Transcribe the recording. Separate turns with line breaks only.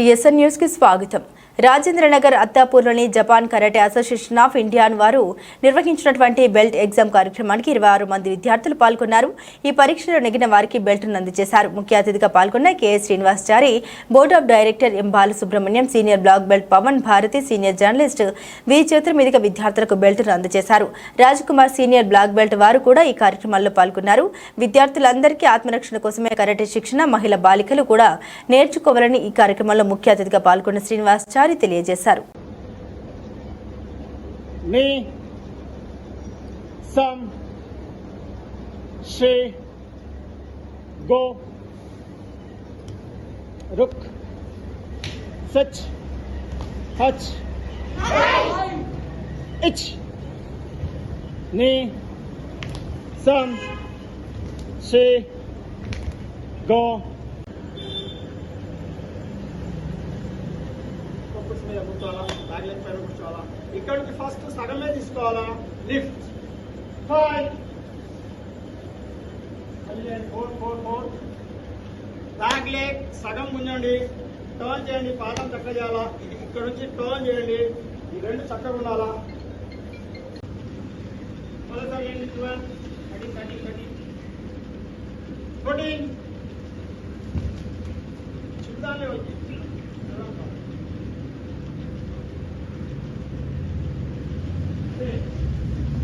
TSN న్యూస్కి స్వాగతం. Rajendranagar అత్తాపూర్లోని Japan karate association of India వారు నిర్వహించినటువంటి బెల్ట్ ఎగ్జామ్ కార్యక్రమానికి ఇరవై ఆరు మంది విద్యార్థులు పాల్గొన్నారు. ఈ పరీక్షలో నెగిన వారికి బెల్ట్ను అందజేశారు ముఖ్య అతిథిగా పాల్గొన్న KS Srinivasachari board of director M. Balasubrahmanyam senior black belt Pavan Bharathi senior journalist V. చేతుల మీదుగా విద్యార్థులకు బెల్ట్ను అందజేశారు. Raj Kumar senior black belt వారు కూడా ఈ కార్యక్రమాల్లో పాల్గొన్నారు. విద్యార్థులందరికీ ఆత్మరక్షణ కోసమే కరాటే శిక్షణ మహిళా బాలికలు కూడా నేర్చుకోవాలని ఈ కార్యక్రమంలో ముఖ్య అతిథిగా పాల్గొన్న శ్రీనివాసచారి తెలియజేశారు
ni sam she go ruk sach hach ich మీద కూర్చోవాలా బ్యాక్ లెగ్ పైన కూర్చోవాలా? ఇక్కడ నుంచి ఫస్ట్ సగమే తీసుకోవాలా? Lift five four four four back leg సగం ముందండి టర్న్ చేయండి. పాదం చక్క చేయాలా ఇక్కడ నుంచి టర్న్ చేయండి. ఈ రెండు చక్కగా ఉండాలా? మరోసారి చేయండి. Twelve thirteen thirteen thirteen fourteen చిత్తాన్ని వచ్చి